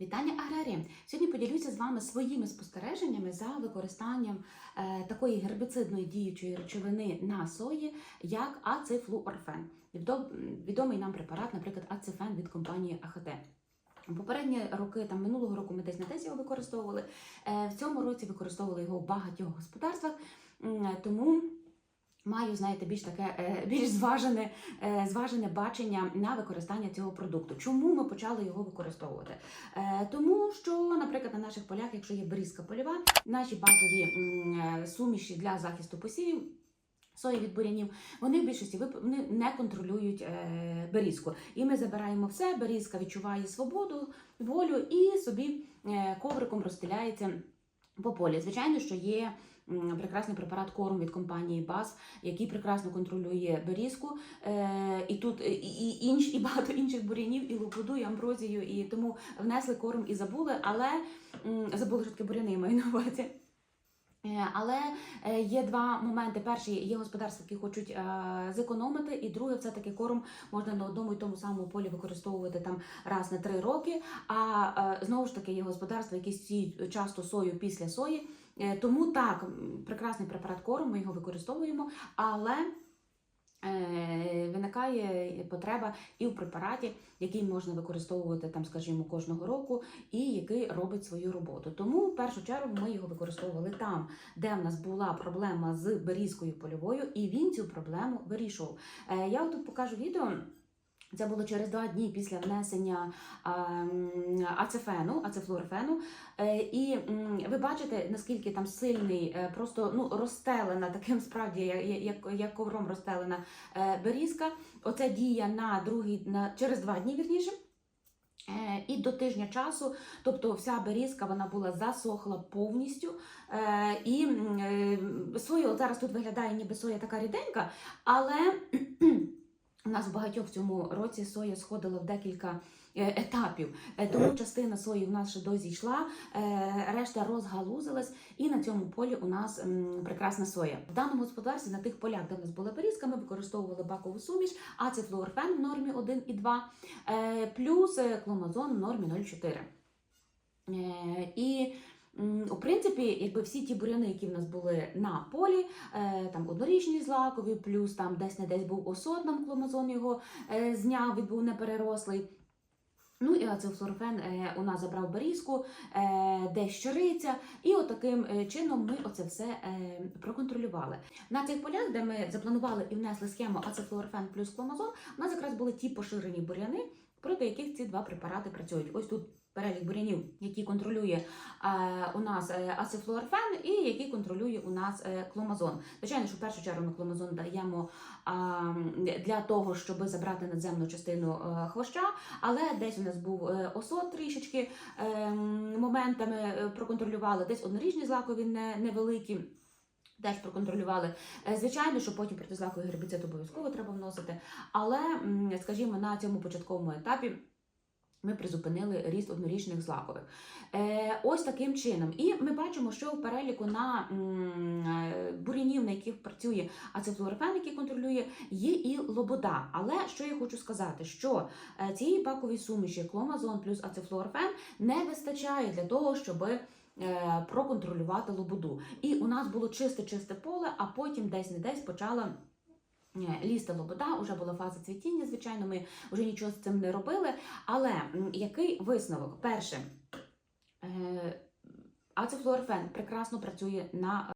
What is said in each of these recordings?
Вітання аграрії! Сьогодні поділюся з вами своїми спостереженнями за використанням е, такої гербіцидної діючої речовини на сої, як ацифлуорфен. Відомий нам препарат, наприклад, ацифен від компанії АХТ. Попередні роки, там минулого року ми десь на десь його використовували. Е, В цьому році використовували його в багатьох господарствах, М, тому маю, знаєте, більш таке е, більш зважене, е, зважене бачення на використання цього продукту. Чому ми почали його використовувати? Е, Тому що, наприклад, на наших полях, якщо є берізка польова, наші базові суміші для захисту посівів. Сої від бурянів, вони в більшості вони не контролюють е, берізку. І ми забираємо все, берізка відчуває свободу, волю і собі е, ковриком розстеляється по полі. Звичайно, що є прекрасний препарат корм від компанії БАС, який прекрасно контролює берізку. Е, і тут і, і, інш, і багато інших бурянів, і лупуду, і амброзію, і тому внесли корм і забули, але забули, що буряни маю на увазі. Е, Але е, є два моменти. Перший є господарства, які хочуть е, зекономити, і друге, все таки корм можна на одному і тому самому полі використовувати там раз на три роки. А знову ж таки є господарства, які сіють часто сою після сої. Тому так, прекрасний препарат корм, ми його використовуємо, але виникає потреба і в препараті, який можна використовувати там, скажімо, кожного року, і який робить свою роботу. Тому в першу чергу ми його використовували там, де в нас була проблема з берізкою польовою, і він цю проблему вирішував. Е, Я тут покажу відео. Це було через два дні після внесення ацефену, ацефлуорфену. Е, І ви бачите, наскільки там сильний, е, просто ну, розстелена таким справді, як, як, ковром розстелена е, берізка. Оце діє на другий, на, через два дні вірніше. І до тижня часу, тобто вся берізка вона була засохла повністю. І соя, зараз тут виглядає ніби соя така ріденька, але у нас в багатьох в цьому році соя сходила в декілька е, етапів. Е, Тому частина сої в нас ще дозійшла, е, решта розгалузилась, і на цьому полі у нас прекрасна соя. В даному господарстві на тих полях, де в нас була берізка, ми використовували бакову суміш, ацефлуорфен в нормі 1 і 2, е, плюс кломазон в нормі 0,4. Е, І у принципі, якби всі ті буряни, які в нас були на полі, е, там однорічні злакові, плюс там десь не десь був осод, нам кломазон його е, зняв, він був неперерослий. Ну і ацефлорфен е, у нас забрав берізку, е, десь щориця, і отаким чином ми оце все проконтролювали. На цих полях, де ми запланували і внесли схему ацефлорфен плюс кломазон, у нас якраз були ті поширені буряни, проти яких ці два препарати працюють. Ось тут перелік бурянів, який контролює е, у нас е, ацефлуорфен і який контролює у нас е, кломазон. Звичайно, що в першу чергу ми кломазон даємо для того, щоб забрати надземну частину хвоща, але десь у нас був осот трішечки моментами проконтролювали, десь однорічні злакові не, невеликі. Теж проконтролювали. Звичайно, що потім протизлаковий гербіцид обов'язково треба вносити. Але, скажімо, на цьому початковому етапі ми призупинили ріст однорічних злакових. Е, ось таким чином. І ми бачимо, що в переліку на е, бурянів, на яких працює ацефлуорфен, який контролює, є і лобода. Але що я хочу сказати, що е, цієї пакової суміші кломазон плюс ацефлуорфен не вистачає для того, щоб е, проконтролювати лободу. І у нас було чисте-чисте поле, а потім десь не десь почала. Е, Лізти лобода, вже була фаза цвітіння, звичайно, ми вже нічого з цим не робили. Але який висновок? Перше, е, ацефлуорфен прекрасно працює на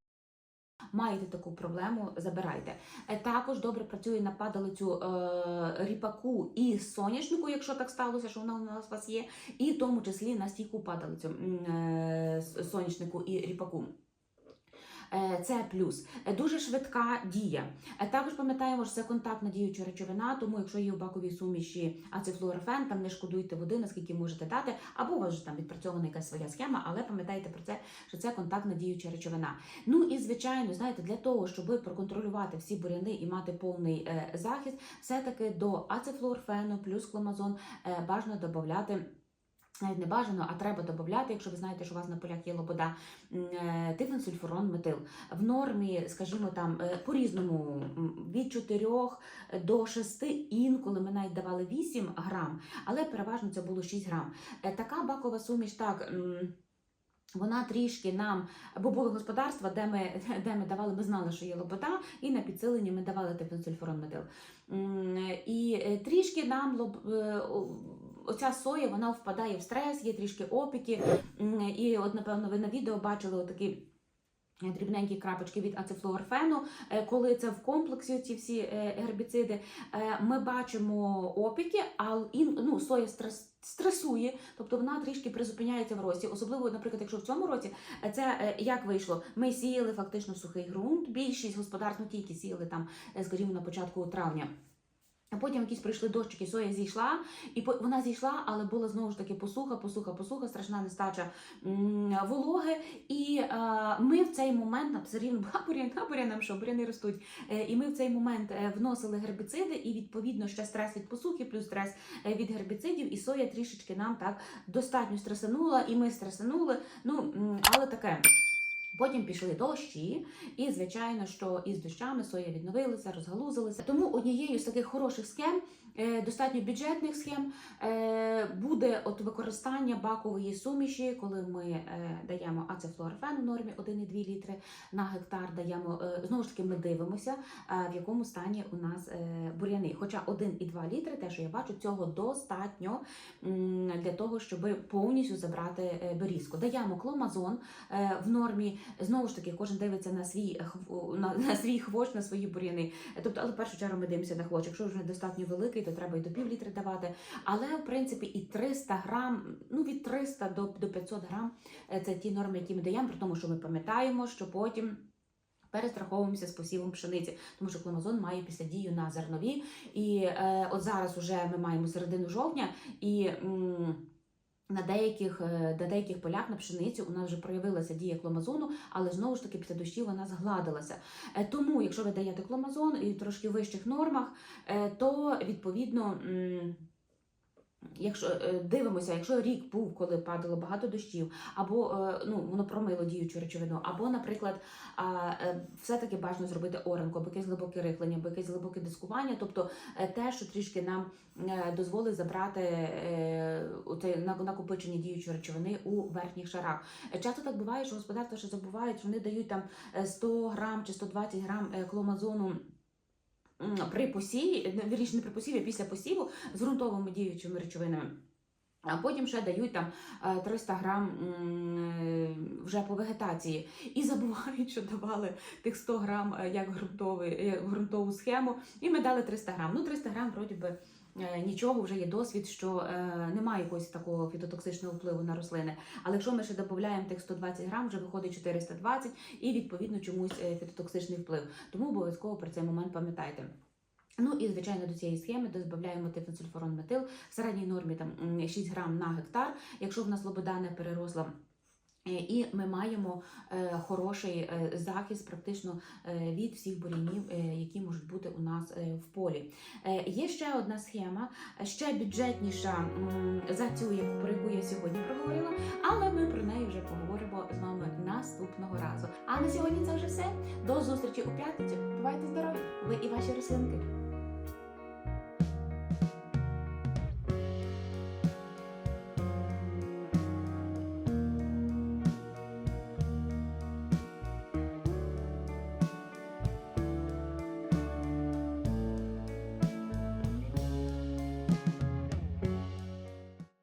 Маєте таку проблему, забирайте. Е, Також добре працює на падалицю е, ріпаку і соняшнику, якщо так сталося, що вона у нас у вас є, і в тому числі на стійку падалицю е, соняшнику і ріпаку. Е, Це плюс. Е, Дуже швидка дія. Е, Також пам'ятаємо, що це контактна діюча речовина, тому якщо є у баковій суміші ацефлуорфен, там не шкодуйте води, наскільки можете дати, або у вас вже там відпрацьована якась своя схема, але пам'ятайте про це, що це контактна діюча речовина. Ну і звичайно, знаєте, для того, щоб проконтролювати всі буряни і мати повний захист, все-таки до ацефлуорфену плюс кломазон бажано додати навіть не бажано, а треба додати, якщо ви знаєте, що у вас на полях є лобода, е, тифенсульфурон метил. В нормі, скажімо, там е, по-різному від 4 до 6, інколи ми навіть давали 8 грам, але переважно це було 6 грам. Е, Така бакова суміш, так. Вона трішки нам, бо були господарства, де ми, де ми давали, ми знали, що є лобота, і на підсиленні ми давали тифенсульфурон метил. І трішки нам лоб, оця соя вона впадає в стрес, є трішки опіки. І от, напевно, ви на відео бачили отакі. Дрібненькі крапочки від ацефлуорфену, Е, коли це в комплексі ці всі е, гербіциди, е, ми бачимо опіки, а ну, соя стрес, стресує, тобто вона трішки призупиняється в рості. Особливо, наприклад, якщо в цьому році це як вийшло, ми сіяли фактично сухий ґрунт. Більшість господарств ну, тільки сіяли там, скажімо, на початку травня. А потім якісь прийшли дощики, соя зійшла, і вона зійшла, але була знову ж таки посуха, посуха, посуха, страшна нестача вологи. І е, ми в цей момент все рівно бурян нам що, буряни ростуть. Е, і ми в цей момент е, вносили гербіциди, і відповідно ще стрес від посухи, плюс стрес е, від гербіцидів, і соя трішечки нам так достатньо стресанула, і ми стресанули. Ну але таке. Потім пішли дощі, і звичайно, що із дощами соя відновилася, розгалузилася. Тому однією з таких хороших схем, е, достатньо бюджетних схем, е, буде от використання бакової суміші, коли ми е, даємо ацефлуорфен у нормі 1,2 літри на гектар. Даємо знову ж таки, ми дивимося, в якому стані у нас буряни. Хоча 1,2 літри, те, що я бачу, цього достатньо для того, щоб повністю забрати берізку. Даємо кломазон в нормі. Знову ж таки, кожен дивиться на свій на, на свій хвощ, на свої бур'яни. Тобто, але в першу чергу ми дивимося на хвощ. Якщо вже достатньо великий, то треба і до пів літри давати. Але в принципі і 300 грам, ну від 300 до, до 500 грам е, це ті норми, які ми даємо, при тому, що ми пам'ятаємо, що потім. Перестраховуємося з посівом пшениці, тому що кломазон має після дію на зернові. І е, от зараз уже ми маємо середину жовтня, і м, на деяких, е, на деяких полях на пшениці у нас вже проявилася дія кломазону, але знову ж таки після дощів вона згладилася. Е, Тому, якщо ви даєте кломазон і в трошки вищих нормах, е, то відповідно. Якщо е, дивимося, якщо рік був, коли падало багато дощів, або е, ну воно промило діючу речовину, або, наприклад, е, все-таки бажано зробити оранку, або якесь глибоке рихлення, або якесь глибоке дискування, тобто те, що трішки нам дозволить забрати е, оце на- накопичення діючої речовини у верхніх шарах. Часто так буває, що господарства ще забувають, вони дають там е, 100 грам чи 120 грам кломазону. При посіві, вірніше, не при посіві, а після посіву з ґрунтовими діючими речовинами. А потім ще дають там е, 300 грам е, вже по вегетації. І забувають, що давали тих 100 грам е, як ґрунтову схему, і ми дали 300 грам. Ну, 300 грам, вроді би, е, нічого, вже є досвід, що е, немає якогось такого фітотоксичного впливу на рослини. Але якщо ми ще додаємо тих 120 грам, вже виходить 420 і відповідно чомусь е, фітотоксичний вплив. Тому обов'язково про цей момент пам'ятайте. Ну і звичайно до цієї схеми додаємо тифенсульфурон метил в середній нормі там 6 грам на гектар, якщо в нас лобода не переросла. Е, І ми маємо е, хороший е, захист практично від всіх бур'янів, е, які можуть бути у нас в полі. Є ще одна схема, ще бюджетніша за цю, про яку я сьогодні проговорила, але ми про неї вже поговоримо з вами наступного разу. А на сьогодні це вже все. До зустрічі у п'ятницю. Бувайте здорові! Ви і ваші рослинки.